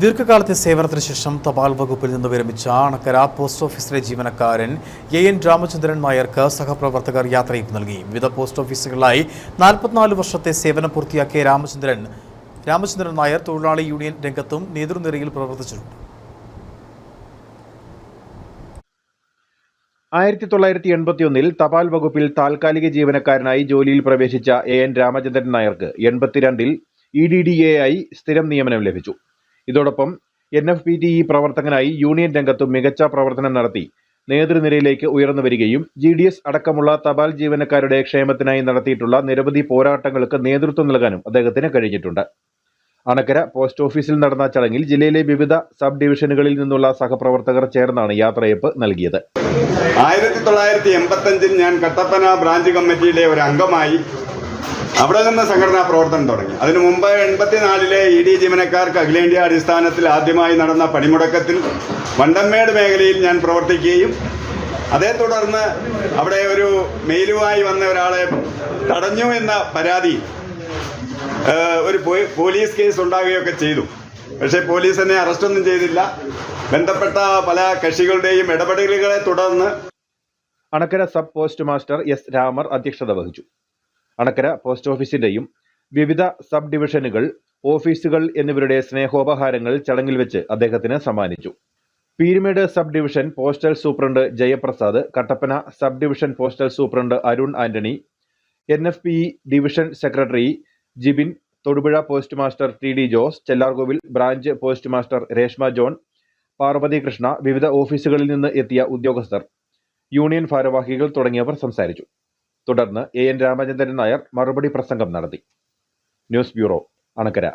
ദീർഘകാലത്തെ സേവനത്തിന് ശേഷം തപാൽ വകുപ്പിൽ നിന്ന് വിരമിച്ച അണക്കര പോസ്റ്റ് ഓഫീസിലെ ജീവനക്കാരൻ എ എൻ രാമചന്ദ്രൻ നായർക്ക് സഹപ്രവർത്തകർ യാത്രയപ്പ് നൽകി. വിവിധ പോസ്റ്റ് ഓഫീസുകളിലായി നാൽപ്പത്തിനാല് വർഷത്തെ സേവനം പൂർത്തിയാക്കിയ രാമചന്ദ്രൻ രാമചന്ദ്രൻ നായർ തൊഴിലാളി യൂണിയൻ രംഗത്തും നേതൃനിരയിൽ പ്രവർത്തിച്ചിട്ടുണ്ട്. ആയിരത്തി തൊള്ളായിരത്തി എൺപത്തിയൊന്നിൽ തപാൽ വകുപ്പിൽ താൽക്കാലിക ജീവനക്കാരനായി ജോലിയിൽ പ്രവേശിച്ച എ എൻ രാമചന്ദ്രൻ നായർക്ക് എൺപത്തിരണ്ടിൽ ഇ ഡി ഡി എ ആയി സ്ഥിരം നിയമനം ലഭിച്ചു. ഇതോടൊപ്പം N F P T E പ്രവർത്തകനായി union രംഗത്തും മികച്ച പ്രവർത്തനം നടത്തി. നേതൃനിരയിലേക്ക് ഉയർന്നു വരികയും ജി ഡി എസ് അടക്കമുള്ള തപാൽ ജീവനക്കാരുടെ ക്ഷേമത്തിനായി നടത്തിയിട്ടുള്ള നിരവധി പോരാട്ടങ്ങൾക്ക് നേതൃത്വം നൽകാനും അദ്ദേഹത്തിന് കഴിഞ്ഞിട്ടുണ്ട്. അണക്കര പോസ്റ്റ് ഓഫീസിൽ നടന്ന ചടങ്ങിൽ ജില്ലയിലെ വിവിധ സബ് ഡിവിഷനുകളിൽ നിന്നുള്ള സഹപ്രവർത്തകർ ചേർന്നാണ് യാത്രയപ്പ് നൽകിയത്. ആയിരത്തി തൊള്ളായിരത്തി എൺപത്തി അഞ്ചിൽ ഞാൻ കട്ടപ്പന ബ്രാഞ്ച് കമ്മിറ്റിയിലെ ഒരു അംഗമായി അവിടെ നിന്ന് സംഘടനാ പ്രവർത്തനം തുടങ്ങി. അതിനു മുമ്പ് എൺപത്തിനാലിലെ ഇ ഡി ജീവനക്കാർക്ക് അഖിലേന്ത്യാ അടിസ്ഥാനത്തിൽ ആദ്യമായി നടന്ന പണിമുടക്കത്തിൽ വണ്ടമ്മേട് മേഖലയിൽ ഞാൻ പ്രവർത്തിക്കുകയും അതേ തുടർന്ന് അവിടെ ഒരു മെയിലുമായി വന്ന ഒരാളെ തടഞ്ഞു എന്ന പരാതി ഒരു പോലീസ് കേസ് ഉണ്ടാകുകയൊക്കെ ചെയ്തു. പക്ഷേ പോലീസ് എന്നെ അറസ്റ്റൊന്നും ചെയ്തില്ല. ബന്ധപ്പെട്ട പല കക്ഷികളുടെയും ഇടപെടലുകളെ തുടർന്ന് Anakkara sub post master S Ramar അധ്യക്ഷത വഹിച്ചു. അണക്കര പോസ്റ്റ് ഓഫീസിന്റെയും വിവിധ സബ് ഡിവിഷനുകൾ ഓഫീസുകൾ എന്നിവരുടെ സ്നേഹോപഹാരങ്ങൾ ചടങ്ങിൽ വെച്ച് അദ്ദേഹത്തിന് സമ്മാനിച്ചു. Peermade sub division postal superintendent Jayaprasad Kattappana sub division postal superintendent Arun Antony N F P division secretary Jibin Thodupuzha post master T D Jose Chellarkovil branch post master Reshma John Parvathy Krishna വിവിധ ഓഫീസുകളിൽ നിന്ന് എത്തിയ ഉദ്യോഗസ്ഥർ union ഭാരവാഹികൾ തുടങ്ങിയവർ സംസാരിച്ചു. തുടർന്ന് A N Ramachandran Nair മറുപടി പ്രസംഗം നടത്തി. News bureau Anakkara.